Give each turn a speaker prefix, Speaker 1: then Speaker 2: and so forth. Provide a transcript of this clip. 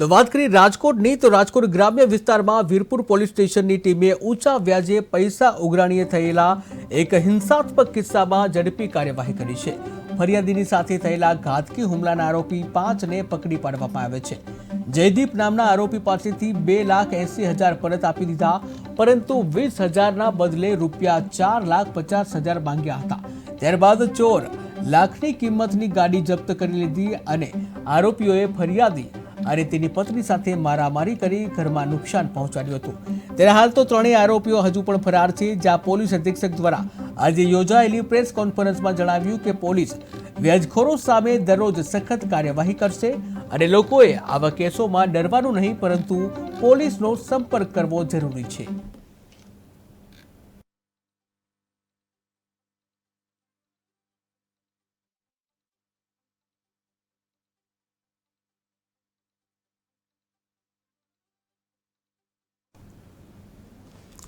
Speaker 1: તો વાત કરીએ રાજકોટની, તો રાજકોટ ગ્રામ્ય વિસ્તારમાં વીરપુર પોલીસ સ્ટેશનની ટીમે ઊંચા વ્યાજે પૈસા ઉઘરાણીએ થયેલા એક હિંસાત્મક કિસ્સામાં ઝડપી કાર્યવાહી કરી છે. ફરિયાદીની સાથે થયેલા ઘાતકી હુમલાના આરોપી પાંચને પકડી પાડવામાં આવે છે. જયદીપ નામના આરોપી પાસેથી બે લાખ એસી હજાર પરત આપી દીધા, પરંતુ વીસ હજારના બદલે રૂપિયા ચાર લાખ પચાસ હજાર માંગ્યા હતા. ત્યારબાદ ચોર લાખની કિંમતની ગાડી જપ્ત કરી લીધી અને આરોપીઓએ ફરિયાદી અને તેની પત્ની સાથે મારામારી કરી ઘરમાં નુકસાન પહોંચાડ્યું હતું. ત્યારે હાલ તો ત્રણેય આરોપીઓ હજુ પણ ફરાર છે, જ્યાં પોલીસ અધિક્ષક દ્વારા આજે યોજાયેલી પ્રેસ કોન્ફરન્સમાં જણાવ્યું કે પોલીસ વ્યાજખોરો સામે દરરોજ સખત કાર્યવાહી કરશે અને લોકોએ આવા કેસોમાં ડરવાનું નહીં, પરંતુ પોલીસનો સંપર્ક કરવો જરૂરી છે.